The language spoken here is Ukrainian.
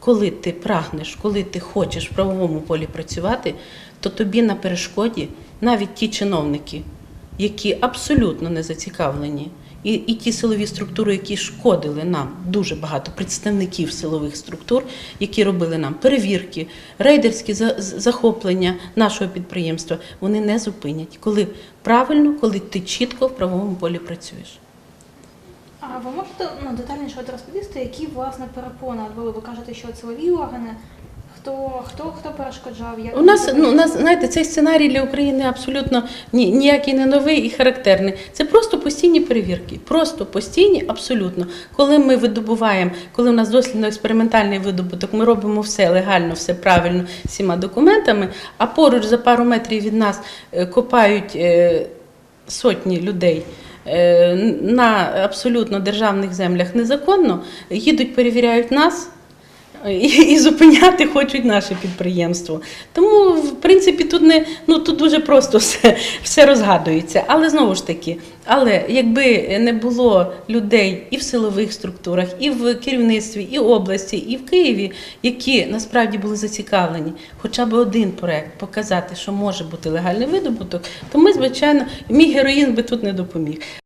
коли ти прагнеш, коли ти хочеш в правовому полі працювати, то тобі на перешкоді навіть ті чиновники, які абсолютно не зацікавлені, і, і ті силові структури, які шкодили нам, дуже багато представників силових структур, які робили нам перевірки, рейдерські за- захоплення нашого підприємства, вони не зупинять, коли правильно, коли ти чітко в правовому полі працюєш. А ви можете ну, детальніше от розповісти, які власне перепони були? Ви кажете, що силові органи, хто хто хто перешкоджав? Як У нас ну у нас знаєте, цей сценарій для України абсолютно ні, ніякий не новий і характерний. Це просто постійні перевірки, просто постійні, абсолютно. Коли ми видобуваємо, коли у нас дослідно-експериментальний видобуток, ми робимо все легально, все правильно всіма документами. А поруч за пару метрів від нас е, копають е, сотні людей. Е, На абсолютно державних землях незаконно їдуть, перевіряють нас, і, і зупиняти хочуть наше підприємство. Тому, в принципі, тут не ну тут дуже просто все, все розгадується. Але знову ж таки, але якби не було людей і в силових структурах, і в керівництві, і області, і в Києві, які насправді були зацікавлені, хоча б один проект показати, що може бути легальний видобуток, то ми, звичайно, мій героїн би тут не допоміг.